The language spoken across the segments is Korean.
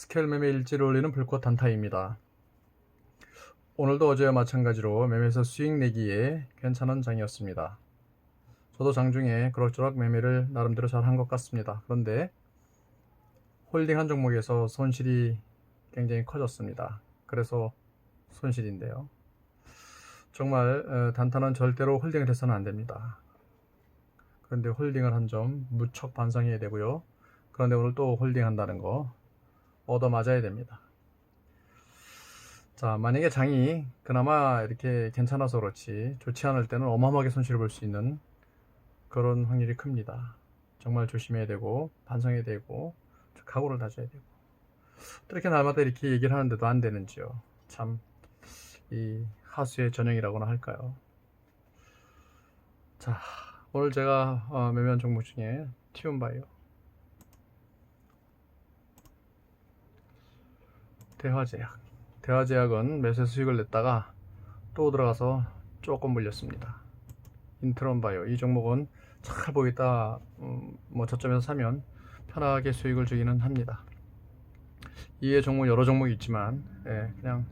스케일 매매 일지를 올리는 불꽃 단타입니다. 오늘도 어제와 마찬가지로 매매에서 수익 내기에 괜찮은 장이었습니다. 저도 장중에 그럭저럭 매매를 나름대로 잘 한 것 같습니다. 그런데 홀딩 한 종목에서 손실이 굉장히 커졌습니다. 그래서 손실인데요. 정말 어, 단타는 절대로 홀딩을 해서는 안 됩니다. 그런데 홀딩을 한 점 무척 반성해야 되고요. 그런데 오늘 또 홀딩한다는 거 얻어 맞아야 됩니다. 자, 만약에 장이 그나마 이렇게 괜찮아서 그렇지 좋지 않을 때는 어마어마하게 손실을 볼 수 있는 그런 확률이 큽니다. 정말 조심해야 되고 반성해야 되고 각오를 다져야 되고 또 이렇게 날마다 이렇게 얘기를 하는데도 안 되는지요. 참 이 하수의 전형이라고나 할까요? 자, 오늘 제가 어, 매매한 종목 중에 티움바이오 대화제약. 대화제약은 매수에 수익을 냈다가 또 들어가서 조금 물렸습니다. 인트론바이오. 이 종목은 잘 보이다. 음, 뭐 저점에서 사면 편하게 수익을 주기는 합니다. 이에 종목 여러 종목이 있지만 예, 그냥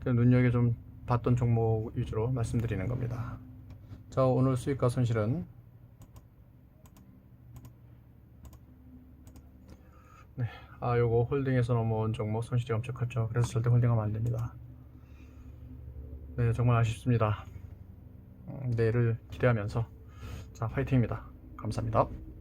그 눈여겨 좀 봤던 종목 위주로 말씀드리는 겁니다. 자 오늘 수익과 손실은 네, 아 요거 홀딩에서 넘어온 종목 손실이 엄청 컸죠. 그래서 절대 홀딩하면 안 됩니다. 네 정말 아쉽습니다. 음, 내일을 기대하면서. 자 화이팅입니다. 감사합니다